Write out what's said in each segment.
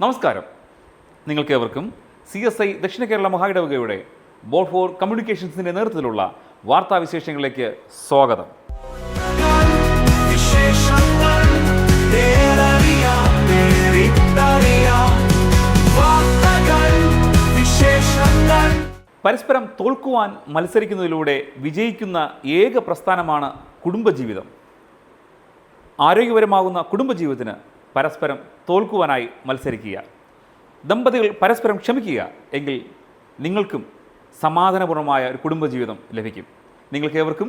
നമസ്കാരം. നിങ്ങൾക്കേവർക്കും C S I Dakshina Kerala മഹായിടവകയുടെ board for കമ്മ്യൂണിക്കേഷൻസിന്റെ നേതൃത്വത്തിലുള്ള വാർത്താവിശേഷങ്ങളിലേക്ക് സ്വാഗതം. പരസ്പരം തോൽക്കുവാൻ മത്സരിക്കുന്നതിലൂടെ വിജയിക്കുന്ന ഏക പ്രസ്ഥാനമാണ് കുടുംബജീവിതം. ആരോഗ്യപരമാകുന്ന കുടുംബജീവിതത്തിന് പരസ്പരം തോൽക്കുവാനായി മത്സരിക്കുക. ദമ്പതികൾ പരസ്പരം ക്ഷമിക്കുക എങ്കിൽ നിങ്ങൾക്കും സമാധാനപൂർണമായ ഒരു കുടുംബജീവിതം ലഭിക്കും. നിങ്ങൾക്ക് ഏവർക്കും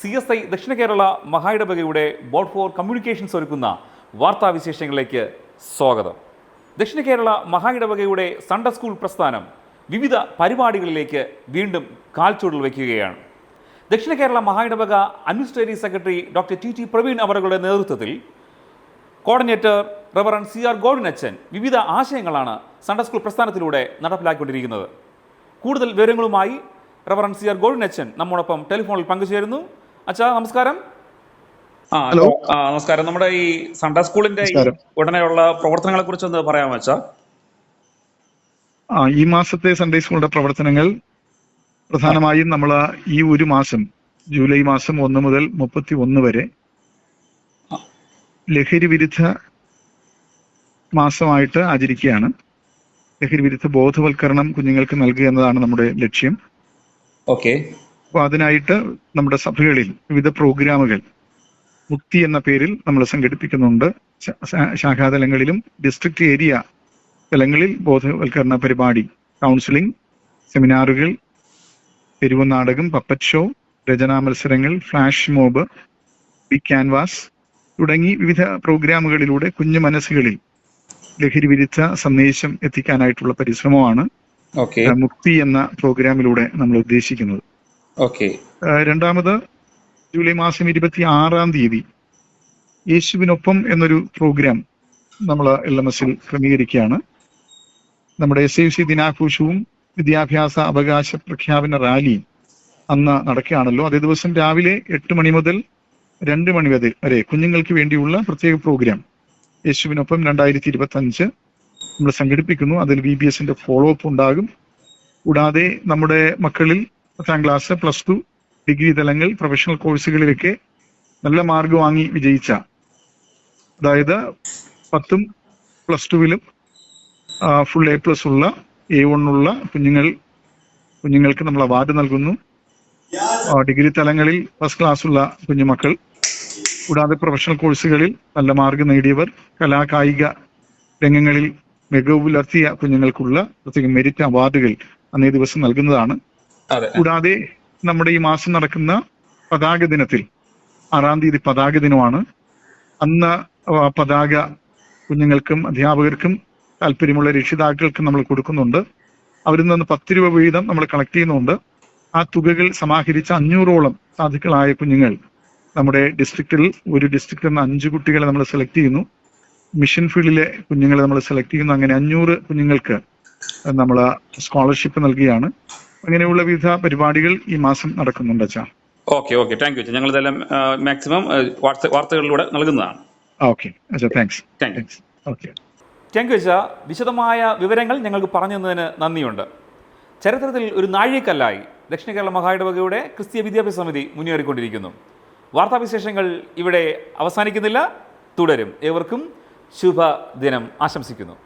C S I Dakshina Kerala മഹായിടവകയുടെ board for communications ഒരുക്കുന്ന വാർത്താവിശേഷങ്ങളിലേക്ക് സ്വാഗതം. ദക്ഷിണ കേരള മഹായിടവകയുടെ സൺഡേ സ്കൂൾ പ്രസ്ഥാനം വിവിധ പരിപാടികളിലേക്ക് വീണ്ടും കാൽച്ചുവടുകൾ വയ്ക്കുകയാണ്. ദക്ഷിണ Kerala മഹായിടവക administrative secretary doctor T T Praveen അവരുടെ നേതൃത്വത്തിൽ കോർഡിനേറ്റർ റവറൻ സി ആർ ഗോവിനച്ചൻ വിവിധ ആശയങ്ങളാണ് സൺഡേ സ്കൂൾ പ്രസ്ഥാനത്തിലൂടെ നടപ്പിലാക്കിക്കൊണ്ടിരിക്കുന്നത്. കൂടുതൽ വിവരങ്ങളുമായി റവറൻ സി ആർ ഗോവിനച്ചൻ നമ്മോടൊപ്പം ടെലിഫോണിൽ പങ്കുചേരുന്നു. അച്ഛാ നമസ്കാരം. ആ ഹലോ. നമസ്കാരം. നമ്മുടെ ഈ സൺഡേ സ്കൂളിന്റെ. ഉടനെയുള്ള പ്രവർത്തനങ്ങളെ കുറിച്ച് ഒന്ന് പറയാമോ അച്ഛാ? ആ ഈ മാസത്തെ സൺഡേ സ്കൂളിന്റെ പ്രവർത്തനങ്ങൾ പ്രധാനമായും നമ്മൾ ഈ ഒരു മാസം ജൂലൈ മാസം ഒന്ന് മുതൽ മുപ്പത്തി ഒന്ന് വരെ ലഹരി വിരുദ്ധ മാസമായിട്ട് ആചരിക്കുകയാണ്. ലഹരി വിരുദ്ധ ബോധവൽക്കരണം കുഞ്ഞുങ്ങൾക്ക് നൽകുക എന്നതാണ് നമ്മുടെ ലക്ഷ്യം. ഓക്കെ. അപ്പോൾ അതിനായിട്ട് നമ്മുടെ സഭകളിൽ വിവിധ പ്രോഗ്രാമുകൾ മുക്തി എന്ന പേരിൽ നമ്മൾ സംഘടിപ്പിക്കുന്നുണ്ട്. ശാഖാതലങ്ങളിലും ഡിസ്ട്രിക്ട് ഏരിയ തലങ്ങളിൽ ബോധവൽക്കരണ പരിപാടി കൗൺസിലിംഗ് സെമിനാറുകൾ തെരുവ് നാടകം പപ്പറ്റ് ഷോ രചനാ മത്സരങ്ങൾ ഫ്ലാഷ് മോബ് ബിഗ് ക്യാൻവാസ് തുടങ്ങി വിവിധ പ്രോഗ്രാമുകളിലൂടെ കുഞ്ഞു മനസ്സുകളിൽ ലഹരി വിരുദ്ധ സന്ദേശം എത്തിക്കാനായിട്ടുള്ള പരിശ്രമമാണ് മുക്തി എന്ന പ്രോഗ്രാമിലൂടെ നമ്മൾ ഉദ്ദേശിക്കുന്നത്. രണ്ടാമത് ജൂലൈ മാസം ഇരുപത്തി ആറാം തീയതി യേശുവിനൊപ്പം എന്നൊരു പ്രോഗ്രാം നമ്മൾ എൽ എം എസിൽ ക്രമീകരിക്കുകയാണ്. നമ്മുടെ എസ് ഐ സി ദിനാഘോഷവും വിദ്യാഭ്യാസ അവകാശ പ്രഖ്യാപന റാലിയും അന്ന് നടക്കുകയാണല്ലോ. അതേ ദിവസം രാവിലെ എട്ട് മണി മുതൽ രണ്ട് മണി വരെ വരെ കുഞ്ഞുങ്ങൾക്ക് വേണ്ടിയുള്ള പ്രത്യേക പ്രോഗ്രാം യേശുവിനൊപ്പം രണ്ടായിരത്തി ഇരുപത്തി അഞ്ച് നമ്മൾ സംഘടിപ്പിക്കുന്നു. അതിൽ വി ബി എസിന്റെ ഫോളോ അപ്പ് ഉണ്ടാകും. കൂടാതെ നമ്മുടെ മക്കളിൽ പത്താം ക്ലാസ് പ്ലസ് ടു ഡിഗ്രി തലങ്ങൾ പ്രൊഫഷണൽ കോഴ്സുകളിലൊക്കെ നല്ല മാർക്ക് വാങ്ങി വിജയിച്ച അതായത് പത്തും പ്ലസ് ടുവിലും ഫുൾ എ പ്ലസ് ഉള്ള എ ഉള്ള കുഞ്ഞുങ്ങൾ കുഞ്ഞുങ്ങൾക്ക് നമ്മൾ അവാർഡ് നൽകുന്നു. ഡിഗ്രി തലങ്ങളിൽ ഫസ്റ്റ് ക്ലാസ് ഉള്ള കുഞ്ഞുമക്കൾ. കൂടാതെ പ്രൊഫഷണൽ കോഴ്സുകളിൽ നല്ല മാർക്ക് നേടിയവർ കലാ കായിക രംഗങ്ങളിൽ മികവ് പുലർത്തിയ കുഞ്ഞുങ്ങൾക്കുള്ള പ്രത്യേക മെരിറ്റ് അവാർഡുകൾ അന്നേ ദിവസം നൽകുന്നതാണ്. കൂടാതെ നമ്മുടെ ഈ മാസം നടക്കുന്ന പതാക ദിനത്തിൽ ആറാം തീയതി പതാക ദിനമാണ്. അന്ന് പതാക കുഞ്ഞുങ്ങൾക്കും അധ്യാപകർക്കും താല്പര്യമുള്ള രക്ഷിതാക്കൾക്കും നമ്മൾ കൊടുക്കുന്നുണ്ട്. അവരിൽ നിന്ന് പത്ത് രൂപ വീതം നമ്മൾ കളക്ട് ചെയ്യുന്നുണ്ട്. ആ തുകകൾ സമാഹരിച്ച അഞ്ഞൂറോളം സാധുക്കളായ കുഞ്ഞുങ്ങൾ നമ്മുടെ ഡിസ്ട്രിക്റ്റിൽ ഒരു ഡിസ്ട്രിക്റ്റിൽ നിന്ന് അഞ്ച് കുട്ടികളെ നമ്മൾ സെലക്ട് ചെയ്യുന്നു. മിഷൻ ഫീൽഡിലെ കുഞ്ഞുങ്ങളെ നമ്മൾ സെലക്ട് ചെയ്യുന്നു. അങ്ങനെ അഞ്ഞൂറ് കുഞ്ഞുങ്ങൾക്ക് നമ്മൾ സ്കോളർഷിപ്പ് നൽകുകയാണ് അങ്ങനെയുള്ള വിവിധ പരിപാടികൾ ഈ മാസം നടക്കുന്നുണ്ട് അച്ഛാ. ഓക്കെ ഓക്കെ താങ്ക് യു ഞങ്ങൾ ഇതെല്ലാം മാക്സിമം വാർത്തകളിലൂടെ നൽകുന്നതാണ്. ഓക്കെ അച്ഛാ thanks thanks okay thank you അച്ഛാ വിശദമായ വിവരങ്ങൾ ഞങ്ങൾക്ക് പറഞ്ഞു തന്നതിന് നന്ദിയുണ്ട്. ചരിത്രത്തിൽ ഒരു നാഴികക്കല്ലായി ദക്ഷിണ കേരള മഹായിടവകയുടെ ക്രിസ്തീയ വിദ്യാഭ്യാസ സമിതി മുന്നേറിക്കൊണ്ടിരിക്കുന്നു. വാർത്താവിശേഷങ്ങൾ ഇവിടെ അവസാനിക്കുന്നില്ല. തുടരും. ഏവർക്കും ശുഭദിനം. ആശംസിക്കുന്നു.